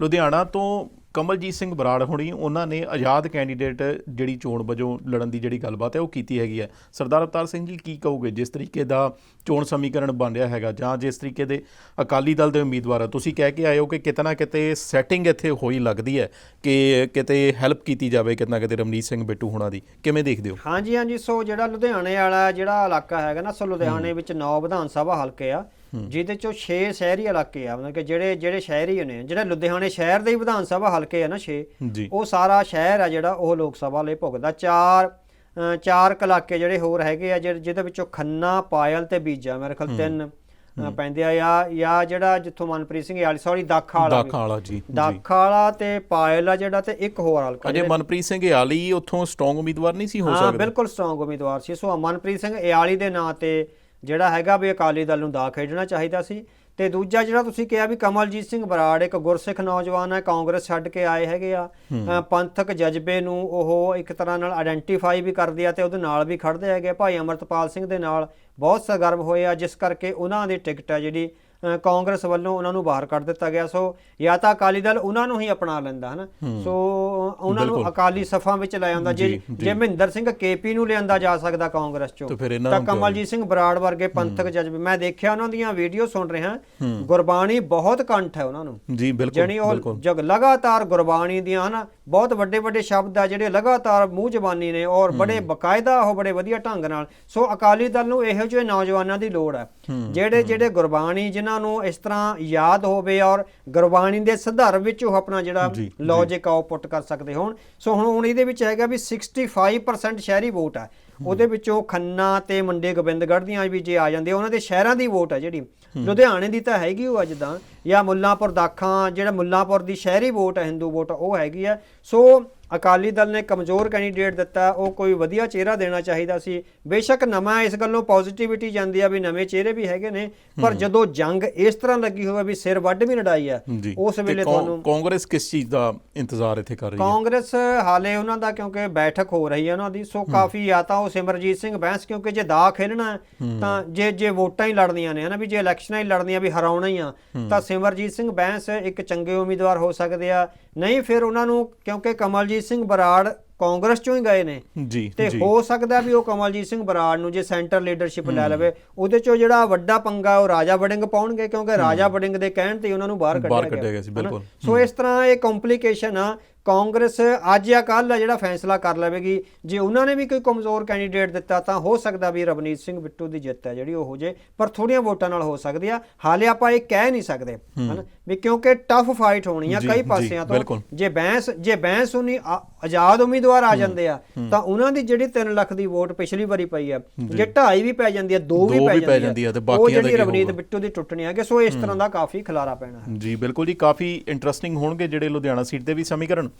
ਲੁਧਿਆਣਾ ਤੋਂ ਕਮਲਜੀਤ ਸਿੰਘ ਬਰਾੜ ਹੋਣੀ ਉਹਨਾਂ ਨੇ ਆਜ਼ਾਦ ਕੈਂਡੀਡੇਟ ਜਿਹੜੀ ਚੋਣ ਵਜੋਂ ਲੜਨ ਦੀ ਜਿਹੜੀ ਗੱਲਬਾਤ ਹੈ ਉਹ ਕੀਤੀ ਹੈਗੀ ਹੈ। ਸਰਦਾਰ ਅਵਤਾਰ ਸਿੰਘ ਜੀ ਕੀ ਕਹੋਗੇ? ਜਿਸ ਤਰੀਕੇ ਦਾ ਚੋਣ ਸਮੀਕਰਨ ਬਣ ਰਿਹਾ ਹੈਗਾ ਜਾਂ ਜਿਸ ਤਰੀਕੇ ਦੇ ਅਕਾਲੀ ਦਲ ਦੇ ਉਮੀਦਵਾਰ ਆ ਤੁਸੀਂ ਕਹਿ ਕੇ ਆਏ ਹੋ ਕਿ ਕਿਤੇ ਨਾ ਕਿਤੇ ਸੈਟਿੰਗ ਇੱਥੇ ਹੋਈ ਲੱਗਦੀ ਹੈ ਕਿ ਕਿਤੇ ਹੈਲਪ ਕੀਤੀ ਜਾਵੇ ਕਿਤੇ ਨਾ ਕਿਤੇ ਰਮਨੀਤ ਸਿੰਘ ਬਿੱਟੂ ਹੋਣਾ ਦੀ। ਕਿਵੇਂ ਦੇਖਦੇ ਹੋ? ਹਾਂਜੀ ਹਾਂਜੀ ਸੋ ਜਿਹੜਾ ਲੁਧਿਆਣੇ ਵਾਲਾ ਜਿਹੜਾ ਇਲਾਕਾ ਹੈਗਾ ਨਾ ਸੋ ਲੁਧਿਆਣੇ ਵਿੱਚ 9 ਵਿਧਾਨ ਸਭਾ ਹਲਕੇ ਆ। ਜਿਹਦੇ ਚੋਂ 6 ਸ਼ਹਿਰੀ ਇਲਾਕੇ ਆ ਮਤਲਬ ਕਿ ਜਿਹੜੇ ਜਿਹੜੇ ਸ਼ਹਿਰੀ ਨੇ ਜਿਹੜੇ ਲੁਧਿਆਣੇ ਸ਼ਹਿਰ ਦੇ ਹੀ ਵਿਧਾਨ ਸਭਾ ਹਲਕੇ ਆ ਨਾ 6 ਜੀ। ਉਹ ਸਾਰਾ ਸ਼ਹਿਰ ਆ ਜਿਹੜਾ ਉਹ ਲੋਕ ਸਭਾ ਲਈ ਭੁਗਦਾ ਚਾਰ ਚਾਰ ਇਲਾਕੇ ਜਿਹੜੇ ਹੋਰ ਹੈਗੇ ਆ ਜਿਹਦੇ ਵਿੱਚੋਂ ਖੰਨਾ ਪਾਇਲ ਤੇ ਬੀਜਾ ਮੇਰੇ ਖਿਆਲ ਤਿੰਨ ਪੈਂਦੇ ਆ। ਜਾਂ ਜਾਂ ਜਿਹੜਾ ਜਿੱਥੋਂ ਮਨਪ੍ਰੀਤ ਸਿੰਘ ਯਾਲੀ ਸੌਰੀ ਦਾਖਾ ਵਾਲਾ। ਦਾਖਾਂ ਵਾਲਾ ਜੀ। ਦਾਖਾ ਵਾਲਾ ਤੇ ਪਾਇਲ ਆ ਜਿਹੜਾ ਤੇ ਇੱਕ ਹੋਰ ਹਲਕਾ ਅਜੇ ਮਨਪ੍ਰੀਤ ਸਿੰਘ ਆਲੀ ਉੱਥੋਂ ਸਟਰੋਂਗ ਉਮੀਦਵਾਰ ਨਹੀਂ ਸੀ ਹੋ ਹਾਂ ਸਕਦਾ? ਬਿਲਕੁਲ ਸਟਰੋਂਗ ਉਮੀਦਵਾਰ ਸੀ। ਸੋ ਮਨਪ੍ਰੀਤ ਸਿੰਘ ਇਆਲੀ ਦੇ ਨਾਂ ਤੇ ਜਿਹੜਾ ਹੈਗਾ ਵੀ ਅਕਾਲੀ ਦਲ ਨੂੰ ਦਾ ਖੇਡਣਾ ਚਾਹੀਦਾ ਸੀ। ਤੇ ਦੂਜਾ ਜਿਹੜਾ ਤੁਸੀਂ ਕਿਹਾ ਵੀ ਕਮਲਜੀਤ ਸਿੰਘ ਬਰਾੜ ਇੱਕ ਗੁਰਸਿੱਖ ਨੌਜਵਾਨ ਹੈ ਕਾਂਗਰਸ ਛੱਡ ਕੇ ਆਏ ਹੈਗੇ ਆ। ਪੰਥਕ ਜਜ਼ਬੇ ਨੂੰ ਉਹ ਇੱਕ ਤਰ੍ਹਾਂ ਨਾਲ ਆਇਡੈਂਟੀਫਾਈ ਵੀ ਕਰਦੇ ਆ ਤੇ ਉਹਦੇ ਨਾਲ ਵੀ ਖੜਦੇ ਹੈਗੇ ਭਾਈ ਅਮਰਤਪਾਲ ਸਿੰਘ ਦੇ ਨਾਲ ਬਹੁਤ ਸਰਗਰਮ ਹੋਏ ਆ ਜਿਸ ਕਰਕੇ ਉਹਨਾਂ ਦੀ ਟਿਕਟ ਹੈ ਜਿਹੜੀ ਕਾਂਗਰਸ ਵੱਲੋਂ ਉਹਨਾਂ ਨੂੰ ਬਾਹਰ ਕੱਢ ਦਿੱਤਾ ਗਿਆ। ਸੋ ਜਾਂ ਤਾਂ ਅਕਾਲੀ ਦਲ ਉਹਨਾਂ ਨੂੰ ਹੀ ਅਪਣਾ ਲੈਂਦਾ ਹਨਾ? ਸੋ ਉਹਨਾਂ ਨੂੰ। ਅਕਾਲੀ ਸਫਾ ਵਿੱਚ ਲੈ ਆਉਂਦਾ। ਜੇ ਜੀ, ਮਹਿੰਦਰ ਸਿੰਘ ਕੇਪੀ ਨੂੰ ਲਿਆਂਦਾ ਜਾ ਸਕਦਾ ਕਾਂਗਰਸ ਚੋਂ ਤੇ ਕਮਲਜੀਤ ਸਿੰਘ ਬਰਾੜ ਵਰਗੇ ਪੰਥਕ ਜਜ਼ਬੇ ਮੈਂ ਦੇਖਿਆ ਉਹਨਾਂ ਦੀਆਂ ਵੀਡੀਓ ਸੁਣ ਰਿਹਾ। ਗੁਰਬਾਣੀ ਬਹੁਤ ਕੰਠ ਹੈ ਉਹਨਾਂ ਨੂੰ। ਜੀ ਬਿਲਕੁਲ ਜਣੀ ਉਹ ਜਗ ਲਗਾਤਾਰ ਗੁਰਬਾਣੀ ਦੀਆਂ ਹਨਾ? ਬਹੁਤ ਵੱਡੇ ਵੱਡੇ ਸ਼ਬਦ ਆ ਜਿਹੜੇ ਲਗਾਤਾਰ ਮੂੰਹ ਜ਼ਬਾਨੀ ਨੇ ਔਰ ਬੜੇ ਬਕਾਇਦਾ ਉਹ ਬੜੇ ਵਧੀਆ ਢੰਗ ਨਾਲ। ਸੋ ਅਕਾਲੀ ਦਲ ਨੂੰ ਇਹੋ ਜਿਹੇ ਨੌਜਵਾਨਾਂ ਦੀ ਲੋੜ ਹੈ। ਜਿਹੜੇ ਜਿਹੜੇ ਗੁਰਬਾਣੀ ਜਿਨ੍ਹਾਂ ਨੂੰ ਇਸ ਤਰ੍ਹਾਂ ਯਾਦ ਹੋਵੇ ਔਰ ਗੁਰਬਾਣੀ ਦੇ ਸੁਧਾਰ ਵਿੱਚ ਉਹ ਆਪਣਾ ਜਿਹੜਾ। ਲੌਜੀਕ ਆਊਟਪੁੱਟ ਕਰ ਸਕਦੇ ਹੋਣ। ਸੋ ਹੁਣ ਹੁਣ ਇਹਦੇ ਵਿੱਚ ਹੈਗਾ ਵੀ 65% ਸ਼ਹਿਰੀ ਵੋਟ ਹੈ। ਉਹਦੇ ਵਿੱਚੋਂ ਖੰਨਾ ਤੇ ਮੰਡੇ ਗੋਬਿੰਦਗੜ੍ਹ ਦੀਆਂ ਵੀ ਜੇ ਆ ਜਾਂਦੇ ਆ, ਉਹਨਾਂ ਦੇ ਸ਼ਹਿਰਾਂ ਦੀ ਵੋਟ ਹੈ ਜਿਹੜੀ। ਲੁਧਿਆਣੇ ਦੀ ਤਾਂ ਹੈਗੀ ਉਹ ਅੱਜ ਤਾਂ। ਜਾਂ ਮੁੱਲਾਂਪੁਰ ਦਾਖਾਂ ਜਿਹੜਾ ਮੁੱਲਾਂਪੁਰ ਦੀ ਸ਼ਹਿਰੀ ਵੋਟ ਹੈ ਹਿੰਦੂ ਵੋਟ ਉਹ ਹੈਗੀ ਆ। ਸੋ ਅਕਾਲੀ ਦਲ ਨੇ ਕਮਜ਼ੋਰ ਕੈਂਡੀਡੇਟ ਦਿੱਤਾ ਉਹ ਕੋਈ ਵਧੀਆ ਚਿਹਰਾ ਦੇਣਾ ਚਾਹੀਦਾ ਸੀ। ਬੇਸ਼ੱਕ ਨਵਾਂ ਇਸ ਗੱਲੋਂ ਪੋਜ਼ਿਟਿਵਿਟੀ ਜਾਂਦੀ ਆ ਵੀ ਨਵੇਂ ਚਿਹਰੇ ਵੀ ਹੈਗੇ ਨੇ ਪਰ ਜਦੋਂ ਜੰਗ ਇਸ ਤਰ੍ਹਾਂ ਲੱਗੀ ਹੋਵੇ ਵੀ ਸਿਰ ਵੱਢ ਵੀ ਲੜਾਈ ਆ ਉਸ ਵੇਲੇ ਤੁਹਾਨੂੰ ਕਾਂਗਰਸ ਕਿਸ ਚੀਜ਼ ਦਾ ਇੰਤਜ਼ਾਰ ਇੱਥੇ ਕਰ ਰਹੀ ਹੈ? ਕਾਂਗਰਸ ਹਾਲੇ ਉਹਨਾਂ ਦਾ ਕਿਉਂਕਿ ਬੈਠਕ ਹੋ ਰਹੀ ਹੈ ਉਹਨਾਂ ਦੀ ਸੋ ਕਾਫੀ ਜਾਂ ਤਾਂ ਉਹ ਸਿਮਰਜੀਤ ਸਿੰਘ ਬੈਂਸ ਕਿਉਂਕਿ ਜੇ ਦਾ ਖੇਲਣਾ ਤਾਂ ਜੇ ਜੇ ਵੋਟਾਂ ਹੀ ਲੜਨੀਆਂ ਨੇ ਹਨਾ ਵੀ ਜੇ ਇਲੈਕਸ਼ਨਾਂ ਹੀ ਲੜਨੀਆਂ ਵੀ ਹਰਾਉਣਾ ਹੀ ਆ ਤਾਂ ਸਿਮਰਜੀਤ ਸਿੰਘ ਬੈਂਸ ਇੱਕ ਚੰਗੇ ਉਮੀਦਵਾਰ ਹੋ ਸਕਦੇ ਆ। ਨਹੀਂ ਫਿਰ ਉਹਨਾਂ ਨੂੰ ਕਿਉਂਕਿ ਕਮਲਜੀਤ ਸਿੰਘ ਬਰਾੜ ਕਾਂਗਰਸ ਚੋਂ ਹੀ ਗਏ ਨੇ। ਜੀ ਤੇ ਹੋ ਸਕਦਾ ਵੀ ਉਹ ਕਮਲਜੀਤ ਸਿੰਘ ਬਰਾੜ ਨੂੰ ਜੇ ਸੈਂਟਰ ਲੀਡਰਸ਼ਿਪ ਲੈ ਲਵੇ ਉਹਦੇ ਚੋਂ ਜਿਹੜਾ ਵੱਡਾ ਪੰਗਾ ਉਹ ਰਾਜਾ ਵੜਿੰਗ ਪਾਉਣਗੇ ਕਿਉਂਕਿ ਰਾਜਾ ਵੜਿੰਗ ਦੇ ਕਹਿਣ ਤੇ ਉਹਨਾਂ ਨੂੰ ਬਾਹਰ ਕੱਢਿਆ ਗਿਆ ਸੀ? ਬਿਲਕੁਲ। ਸੋ ਇਸ ਤਰ੍ਹਾਂ ਇਹ ਕੰਪਲਿਕੇਸ਼ਨ ਆ। ਕਾਂਗਰਸ ਅੱਜ ਜਾਂ ਕੱਲ ਜਿਹੜਾ ਫੈਸਲਾ ਕਰ ਲਵੇਗੀ ਜੇ ਉਹਨਾਂ ਨੇ ਵੀ ਕੋਈ ਕਮਜ਼ੋਰ ਕੈਂਡੀਡੇਟ ਦਿੱਤਾ ਤਾਂ ਹੋ ਸਕਦਾ ਵੀ ਰਵਨੀਤ ਸਿੰਘ ਬਿੱਟੂ ਦੀ ਜਿੱਤ ਹੈ ਜਿਹੜੀ ਉਹ ਹੋ ਜੇ ਪਰ ਥੋੜੀਆਂ ਵੋਟਾਂ ਨਾਲ ਹੋ ਸਕਦੀ ਆ। ਹਾਲੇ ਆਪਾਂ ਇਹ ਕਹਿ ਨਹੀਂ ਸਕਦੇ ਹਨਾ? ਵੀ ਕਿਉਂਕਿ ਟਫ ਫਾਈਟ ਹੋਣੀ ਆ ਕਈ ਪਾਸਿਆਂ ਤੋਂ। ਜੇ ਬੈਂਸ ਜੇ ਬੈਂਸ ਉਨੀ ਆ- ਆਜ਼ਾਦ ਉਮੀਦਵਾਰ ਆ ਜਾਂਦੇ ਆ ਤਾਂ ਉਹਨਾਂ ਦੀ ਜਿਹੜੀ 3 ਲੱਖ ਦੀ ਵੋਟ ਪਿਛਲੀ ਵਾਰੀ ਪਈ ਆ ਜੇ। 2.5 ਵੀ ਪੈ ਜਾਂਦੀ ਆ 2 ਵੀ ਦੋ ਪੈ ਵੀ ਜਾਂਦੀ ਪੈ ਆ ਜਾਂਦੀ ਆ ਤੇ ਬਾਕੀਆਂ ਦਾ ਕੀ ਰਵਨੀਤ? ਬਿੱਟੂ ਦੀ ਟੁੱਟਣੀ ਆ ਕਿ ਸੋ ਇਸ ਤਰ੍ਹਾਂ ਦਾ ਕਾਫੀ ਖਲਾਰਾ ਪੈਣਾ ਹੈ। ਜੀ ਬਿਲਕੁਲ ਜੀ ਕਾਫੀ ਇੰਟਰਸਟਿੰਗ ਹੋਣਗੇ ਜਿਹੜੇ ਲੁਧਿਆਣਾ ਸੀਟ ਦੇ ਵੀ ਸਮੀਕਰਨ।